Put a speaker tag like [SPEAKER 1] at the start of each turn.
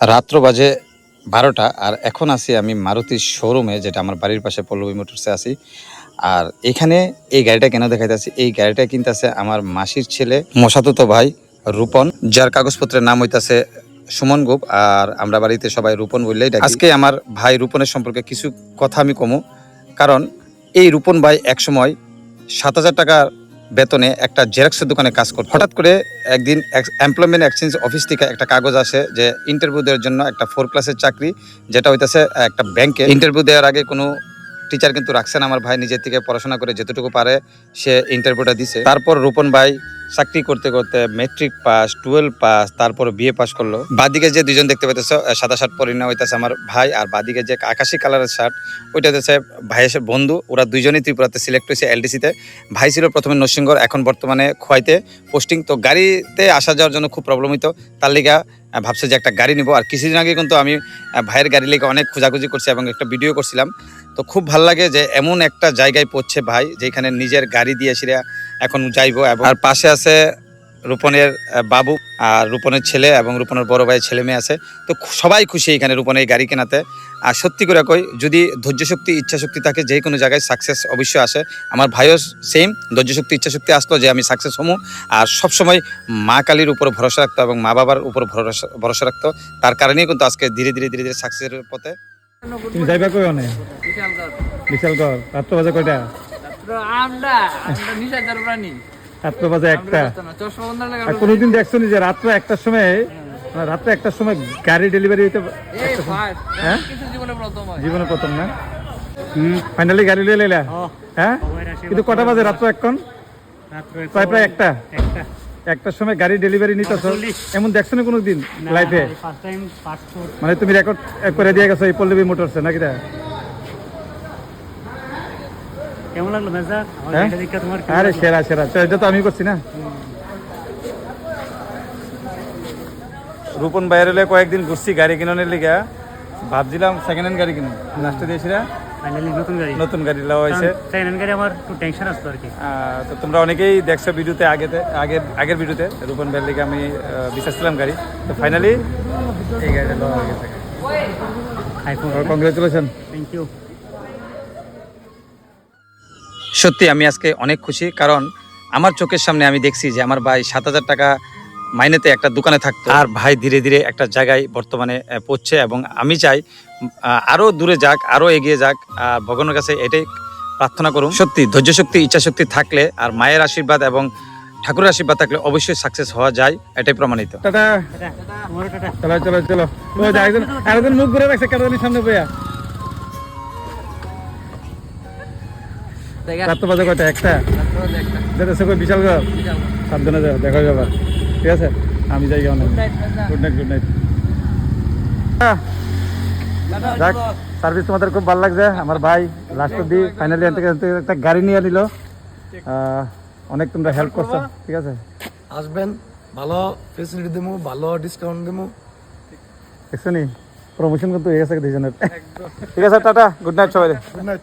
[SPEAKER 1] রাত্র বাজে বারোটা আর এখন আছি আমি মারুতির শোরুমে যেটা আমার বাড়ির পাশে পল্লবী মোটরসে আছি। আর এখানে এই গাড়িটা কেন দেখাইতেছি এই গাড়িটা কিনতেছে আমার মাসির ছেলে, মশাতুতো ভাই, রূপন, যার কাগজপত্রের নাম হইতাছে সুমন গোপ আর আমরা বাড়িতে সবাই রূপন বললেই আজকে আমার ভাই রূপনের সম্পর্কে কিছু কথা আমি কমু। কারণ এই রূপন ভাই একসময় সাত হাজার টাকার বেতনে একটা জেরক্সের দোকানে কাজ করত। হঠাৎ করে একদিন এমপ্লয়মেন্ট এক্সচেঞ্জ অফিস থেকে একটা কাগজ আসে যে ইন্টারভিউ দেওয়ার জন্য একটা ফোর ক্লাসের চাকরি, যেটা হইতেছে একটা ব্যাংকে ইন্টারভিউ দেওয়ার আগে কোনো টিচার কিন্তু রাখছেন আমার ভাই নিজের থেকে পড়াশোনা করে যেতটুকু পারে সে ইন্টারভিউটা দিছে। তারপর রূপন ভাই চাকরি করতে করতে মেট্রিক পাস টুয়েলভ পাস তারপর বিএ পাস করল। বাদিকে যে দুজন দেখতে পাইতেছ সাদা শার্ট পরে না হইতেছে আমার ভাই, আর বাদিকে যে আকাশি কালারের শার্ট ওইটা হচ্ছে ভাইয়ের বন্ধু। ওরা দুইজনই ত্রিপুরাতে সিলেক্ট হয়েছে এলডিসিতে ভাই ছিল প্রথমে নরসিংগড় এখন বর্তমানে খোয়াইতে পোস্টিং তো গাড়িতে আসা যাওয়ার জন্য খুব প্রবলেম হইতো। তার লিগা ভাবছে যে একটা গাড়ি নিব। আর কিছুদিন আগে কিন্তু আমি ভাইয়ের গাড়ি লেগে অনেক খোঁজাখুঁজি করছি এবং একটা ভিডিও করছিলাম। তো খুব ভালো লাগে যে এমন একটা জায়গায় পড়ছে ভাই, যেখানে নিজের গাড়ি দিয়ে সেরা এখন যাইবো এবং আর পাশে আছে রূপনের বাবু আর রূপনের ছেলে এবং রূপনের বড় ভাইয়ের ছেলে মেয়ে আছে। তো সবাই খুশি এখানে রূপনের এই গাড়ি কেনাতে। আর সত্যি করে কই, যদি ধৈর্য শক্তি ইচ্ছা শক্তি থাকে যে কোনো জায়গায় সাকসেস অবশ্যই আসে। আমার ভাইও সেম ধৈর্য শক্তি ইচ্ছা শক্তি আসলো যে আমি সাকসেস হমু। আর সবসময় মা কালীর উপর ভরসা রাখতো এবং মা বাবার উপর ভরসা ভরসা রাখতো তার কারণেই কিন্তু আজকে ধীরে ধীরে ধীরে ধীরে সাকসেসের পথে।
[SPEAKER 2] তুমি যাইবা কই অনে? বিশালগড়। রাত্র বাজে কয়টা? বাজে একটা। কোনোদিন দেখছ নি যে রাত্র একটার সময় মানে রাত্র একটার সময় গাড়ি ডেলিভারি হইতে হ্যাঁ?
[SPEAKER 3] জীবনে প্রথম হয়।
[SPEAKER 2] জীবনে প্রথম না? ফাইনালি গাড়ি লিয়ে লাইলা? হ্যাঁ? কিন্তু কটা বাজে রাত্র এখন? প্রায় প্রায় একটা। একটার সময় গাড়ি ডেলিভারি নিতেছ? এমন দেখছ না কোনোদিন লাইফে মানে তুমি রেকর্ড করে দিয়ে গেছো এই পল্লবী মোটরসে নাকি?
[SPEAKER 4] কেমন লাগল মেজা আমার
[SPEAKER 2] হ্যাঁ?
[SPEAKER 4] তোমার
[SPEAKER 2] আরে সেরা সেরা তো এটা তো আমি করছি না? রূপন বাইরে হলে কয়েকদিন ঘুরছি গাড়ি কিনানোর লিগা। ভাবছিলাম সেকেন্ড হ্যান্ড গাড়ি কিনুন লাস্টে দিয়েছিলা
[SPEAKER 4] ফাইনালি নতুন গাড়ি।
[SPEAKER 2] নতুন গাড়ি লাও হয়েছে।
[SPEAKER 4] সেকেন্ড হ্যান্ড গাড়ি আমার একটু টেনশন আসতো আর কি।
[SPEAKER 2] তো তোমরা অনেকেই দেখছ ভিডিওতে আগেতে আগের আগের ভিডিওতে রূপন ভাইয়ের লিগে আমি আহ, বিশ্বাস ছিলাম গাড়ি। তো ফাইনালি এই গাড়িটা লওয়া হয়ে গেছে। কংগ্রেচুলেশন
[SPEAKER 4] থ্যাংক ইউ
[SPEAKER 1] সত্যি আমি আজকে অনেক খুশি কারণ আমার চোখের সামনে আমি দেখছি যে আমার ভাই সাত হাজার টাকা মাইনেতে একটা দোকানে থাকতো। আর ভাই ধীরে ধীরে একটা জায়গায় বর্তমানে পড়ছে এবং আমি চাই আহ, আরও দূরে যাক আরও এগিয়ে যাক আহ, ভগবানের কাছে এটাই প্রার্থনা করুন। সত্যি ধৈর্য শক্তি ইচ্ছা শক্তি থাকলে আর মায়ের আশীর্বাদ এবং ঠাকুরের আশীর্বাদ থাকলে অবশ্যই সাকসেস হওয়া যায় এটাই প্রমাণিত।
[SPEAKER 2] টাটা। চলো চলো চলো। একজন মুখ ঘুরে রাখছে সামনে বইয়া। রাত বাজে কয়টা? একটা? যেতেছে কই বিশাল ঘর? সাবধানে যাও দেখা যাবে। ঠিক আছে? আমি যাই অনেক। গুড নাইট গুড নাইট যাক সার্ভিস তোমাদের খুব ভালো লাগছে। আমার ভাই লাস্ট অব্দি ফাইনালি একটা গাড়ি নিয়ে নিল। অনেক তোমরা হেল্প করছ। ঠিক আছে?
[SPEAKER 5] আসবেন ভালো ফেসিলিটি দেবো ভালো ডিসকাউন্ট দেবো।
[SPEAKER 2] দেখছ নি? প্রমোশন কিন্তু হয়ে ঠিক আছে টাটা। গুড নাইট সবাই
[SPEAKER 5] গুড নাইট